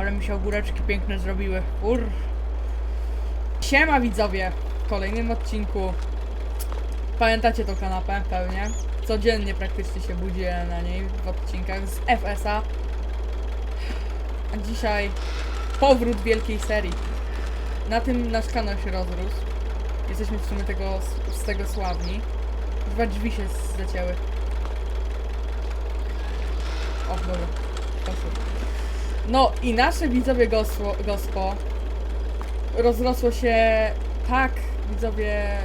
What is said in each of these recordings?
Ale mi się ogóreczki piękne zrobiły. Ur. Siema widzowie! W kolejnym odcinku. Pamiętacie tą kanapę pewnie? Codziennie praktycznie się budziłem na niej w odcinkach z FSA. A dzisiaj powrót wielkiej serii. Na tym nasz kanał się rozrósł. Jesteśmy w sumie tego, z tego sławni. Dwa drzwi się zleciały. O, dobra. Poszło. No i nasze widzowie gosło, gospo rozrosło się tak, widzowie,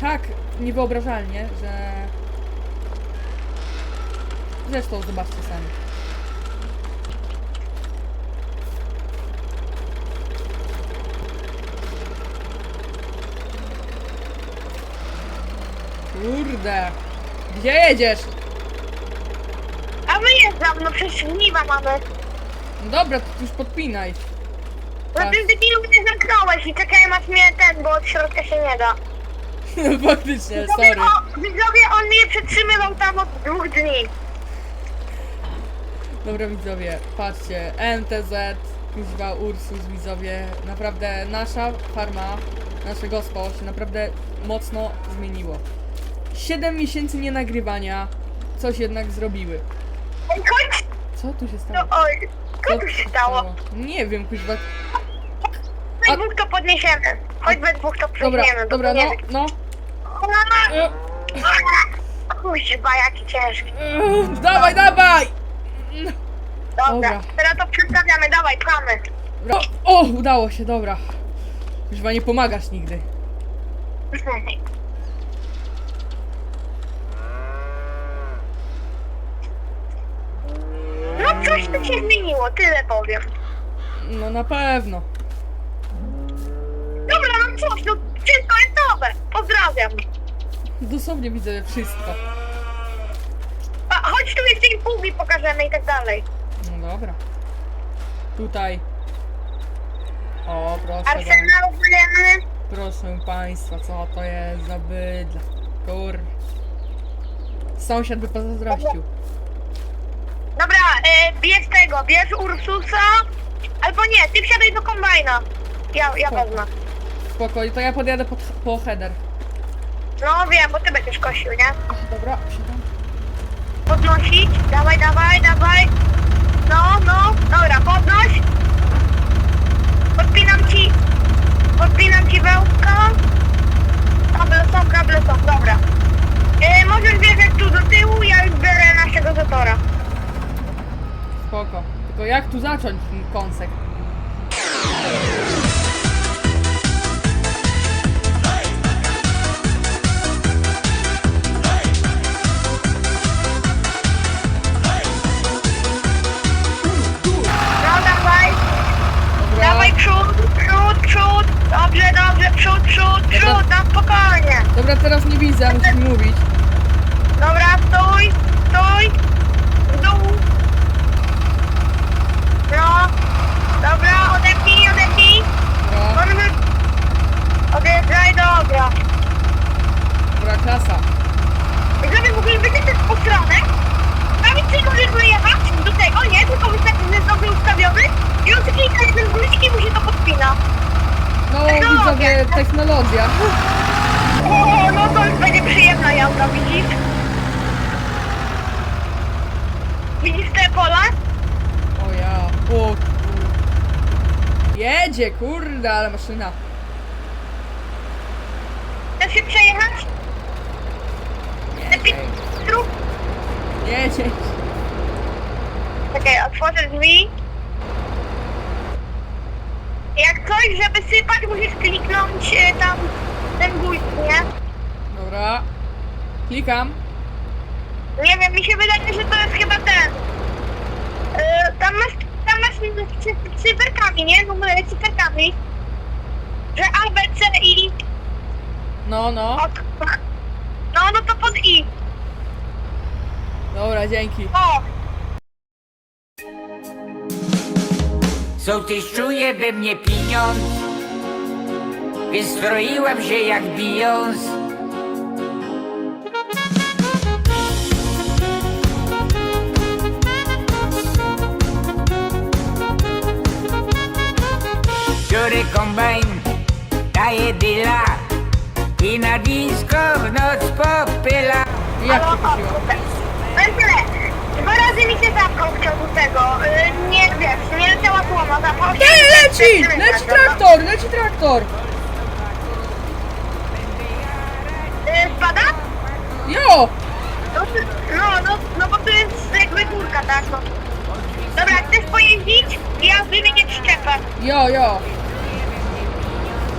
tak niewyobrażalnie, że zresztą zobaczcie sami. Kurde. Gdzie jedziesz? Wyjeżdżam, no przecież mamy. No dobra, to już podpinaj. No Tak. ty debilu mnie zamknąłeś i czekaj aż mnie ten, bo od środka się nie da. Faktycznie, Widzowie, sorry. o, widzowie, on mnie przetrzymywał tam od dwóch dni. Dobra widzowie, patrzcie, NTZ, kuźwa Ursus widzowie, naprawdę nasza farma, nasze gospo się naprawdę mocno zmieniło. 7 miesięcy nienagrywania, coś jednak zrobiły. Ej, chodź, Co tu się no stało? oj, co tu się stało? Nie wiem, kuźwa. We A- dwóch to podniesiemy. Chodź we dwóch to Dobra, przejdziemy. dobra, no, no. E, Kuźba, jaki ciężki. e, Dawaj, dawaj! Dobra, Dobra. teraz to przedstawiamy, dawaj. Dobra. O, udało się, dobra. Kuźwa, nie pomagasz nigdy. No coś tu się zmieniło, tyle powiem. No na pewno. Dobra, no cóż, no wszystko jest nowe. Pozdrawiam. Dosłownie widzę wszystko. A chodź tu jeszcze impulgi pokażemy i tak dalej. No dobra. Tutaj. O, proszę. Arsenał wojenny. Proszę państwa, co to jest za bydla? Kur. Sąsiad by pozazdrościł. E, bierz tego, bierz Ursusa. Albo nie, ty wsiadaj do kombajna. Ja, ja Spoko. wezmę. Spokojnie, to ja podjadę pod, po header. No wiem, bo ty będziesz kosił, nie? Dobra, siadam. Podnosić. Dawaj, dawaj, dawaj. No, no. Dobra, podnoś. Podpinam ci. Podpinam ci wełka. Kable są, kable są, dobra. E, możesz wjechać tu do tyłu, ja już biorę naszego zatora. Spoko. Tylko jak tu zacząć ten kąsek? No dawaj, przód, przód, przód. Dobrze, dobrze, przód, przód, przód, na spokojnie. Dobra, teraz nie widzę, musisz mi mówić. Dobra, stój, stój. W dół. No. Dobra, odepnij, odepnij. Dobra, Możemy... Odjeżdżaj, dobra. dobra, klasa. Żeby w ogóle wyjść też po stronę, prawie tylko możesz wyjechać do tego, nie? Tylko wystarczy, że jest dobrze ustawiony i on klika jeden guzik i mu się to podpina. No Technologia. O, no to już będzie przyjemna jazda, widzisz? Widzisz te pola? O ja. O kur... Jedzie, kurde, ale maszyna. Chcesz się przejechać? Lepiej trup. Jedzie. Czekaj, otworzę drzwi. Jak coś, żeby sypać, musisz kliknąć e, tam ten guzik, nie? Dobra. Klikam. Nie wiem, mi się wydaje, że to jest chyba ten. E, tam masz, tam masz cy- cyferkami, nie? Numery cyferkami. Że A, B, C i... No, no. No, no to pod I. Dobra, dzięki. O, Sołtyś czuje we mnie pieniądz Więc stroiłem się jak Beyoncé Wieczóry kombajn daje dyla i na disco w noc popyla. Jak się. Dwa razy mi się zapkał w ciągu tego. Y, nie wiesz, nie leciała słoma, zapał się. Ej, leci! Leci traktor! Leci traktor! Y, spada? Jo! No, no, no, no bo to jest jakby górka, tak? No. Dobra, chcesz pojeździć? Ja wymienię przyczepę. Jo, jo!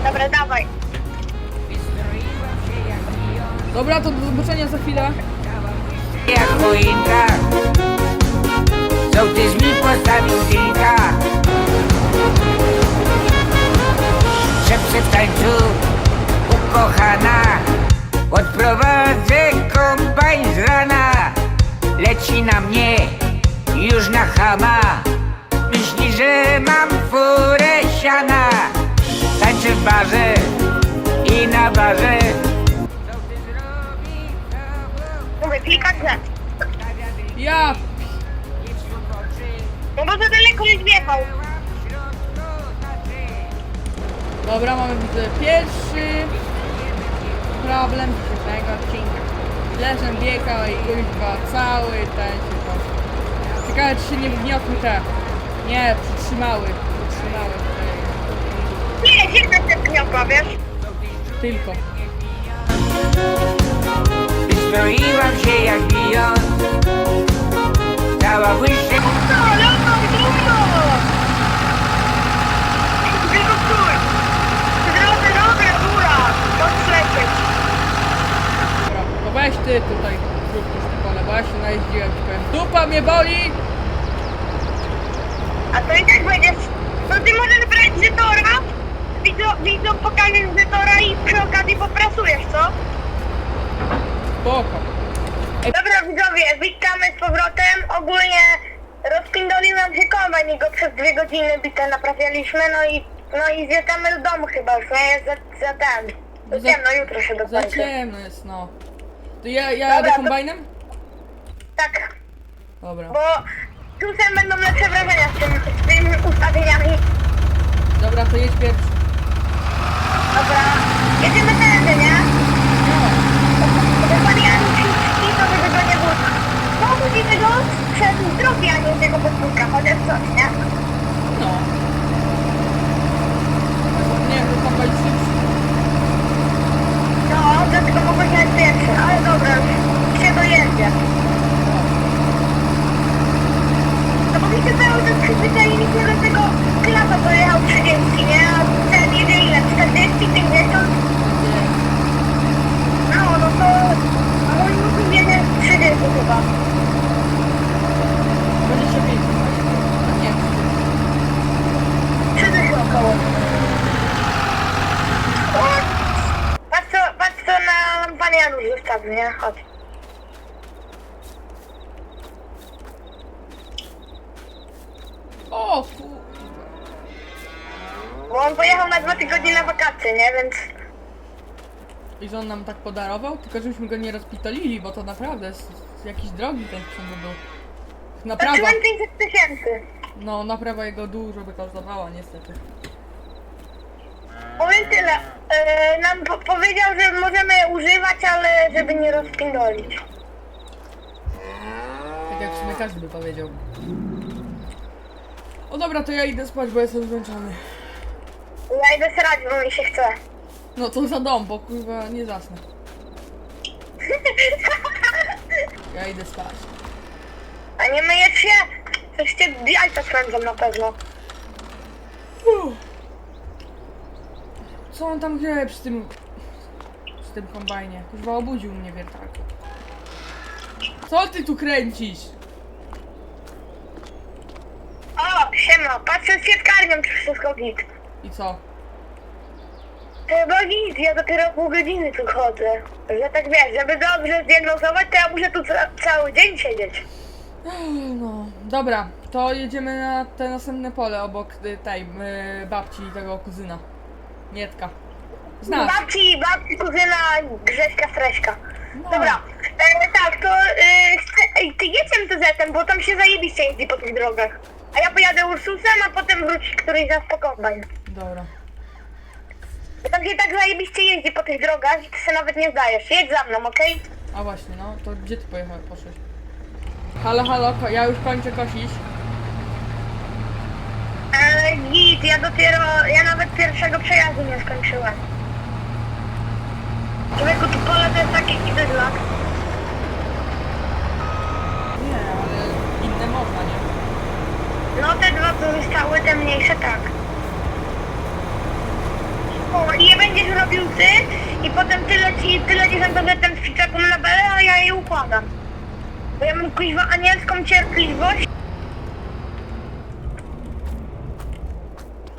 Dobra, dawaj. Dobra, to do zobaczenia za chwilę. Jak choinka Sołtys mi postawił wilka Szepce w tańcu Ukochana Odprowadzę kombajn z rana Leci na mnie Już na chama Myśli, że mam furę siana Tańczę w barze I na barze Mówię, Z. Ja! No bo za daleko już wjechał. Dobra, mamy widzę pierwszy problem dzisiejszego odcinka. Leżem biega i kuźwa cały ten się poszedł. Ciekawe czy się nie wgniotły te. Nie, przytrzymały. Przytrzymały tutaj. Nie, zimna te pniokła, wiesz? Tylko. Wystroiłam się jak Cała błyszczy No, lotą, trudno! Tylko stój! Drodzy, droga, góra! Podlecieć. Dobra, to weź ty tutaj już te pole, bo ja się najeździłem ci powiem. Dupa mnie boli! A to i tak będziesz... To ty możesz brać Zetora, widzą, widzą pokażesz Zetora i przy okazji poprasujesz, co? Spoko. Dobra widzowie, witamy z powrotem. Ogólnie rozpindolił nam się kombajn i go przez dwie godziny bite naprawialiśmy, no i no i zjeżdżamy do domu chyba już, nie? Jest za, za ten. Za- Ciemno, jutro się Za dokończy. ciemno jest, no. To ja, ja Dobra, jadę to- kombajnem? Tak, Dobra. bo czasem będą lepsze wrażenia z, tym, z tymi ustawieniami. Dobra, to jedź pierwszy. Dobra, jedziemy tędy, nie? Dokładnie ani wszystkich, to żeby go nie było. Pomóż go przez drogi, a nie z jego podwórka, chociaż coś, nie? No. Nie, to kombajn szybszy. No, dlatego mogę jechać pierwszy, ale dobra, już się dojedzie. No bo mi się cały czas przyzwyczailiśmy do tego klasa, to jechał 30, nie? A ten jedzie ile? 40, 50? No, no to... Mój mógł jedzie 30 chyba. Będzie się pięć. Nie. 30 około. O! Patrz co, patrz co na panie Janusz zostawił, nie? Chodź. O. Bo on pojechał na dwa tygodnie na wakacje, nie? Więc... I że on nam tak podarował, tylko żebyśmy go nie rozpitolili, bo to naprawdę jest jakiś drogi ten sprzęt był. Naprawa. Zacząłem 500 tysięcy. No, naprawa jego dużo by kosztowała niestety. Powiem tyle. E, nam po powiedział, że możemy używać, ale żeby nie rozpindolić. Tak jak w sumie każdy by powiedział. O dobra, to ja idę spać, bo jestem zmęczony. Ja idę srać, bo mi się chce. No to za dom, bo kurwa nie zasnę. Ja idę spać. A nie myjesz się? Coś cię jajca spędzą na pewno. Uff. Co on tam wie przy tym... przy tym kombajnie? Kurwa obudził mnie wiertarką. Co ty tu kręcisz? Patrzę z siatkarnią, czy wszystko git. I co? Chyba git, ja dopiero pół godziny tu chodzę. Że tak wiesz, żeby dobrze zdiagnozować, to ja muszę tu ca cały dzień siedzieć. No, dobra, to jedziemy na te następne pole obok y, tej y, babci tego kuzyna. Mietka. Znasz? Babci, babci, kuzyna, Grześka, Streśka. No. Dobra, e, tak, to e, chcę, ej, ty jedź MTZ-em, bo tam się zajebiście jeździ po tych drogach. A ja pojadę Ursusem, a potem wróci któryś z nas po kombajn. Dobra. Tam się tak zajebiście jeździ po tych drogach i ty się nawet nie zdajesz. Jedź za mną, okej? A właśnie, no, to gdzie ty pojechałeś, poszłeś? Halo, halo, ko- ja już kończę kosić. Ale git, ja dopiero, ja nawet pierwszego przejazdu nie skończyłem. Człowieku, tu pole to jest taki bydlak. Nie, ale inne można, nie? No te dwa pozostałe, te mniejsze tak. O, i je będziesz robił ty i potem ty leci, ty lecisz na ten ficzaką na belę, a ja je układam. Bo ja mam kuźwa anielską cierpliwość.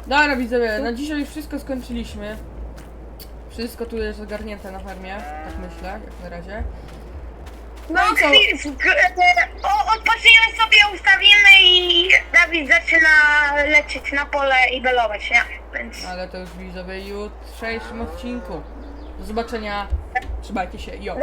Dobra widzowie, na dzisiaj już wszystko skończyliśmy. Wszystko tu jest ogarnięte na farmie, tak myślę, jak na razie. No, No i co? chwil, w- g- odpoczniemy sobie, ustawimy i Dawid zaczyna lecieć na pole i belować, nie? Więc Ale to już widzowie jutrzejszym odcinku. Do zobaczenia, trzymajcie się, jo!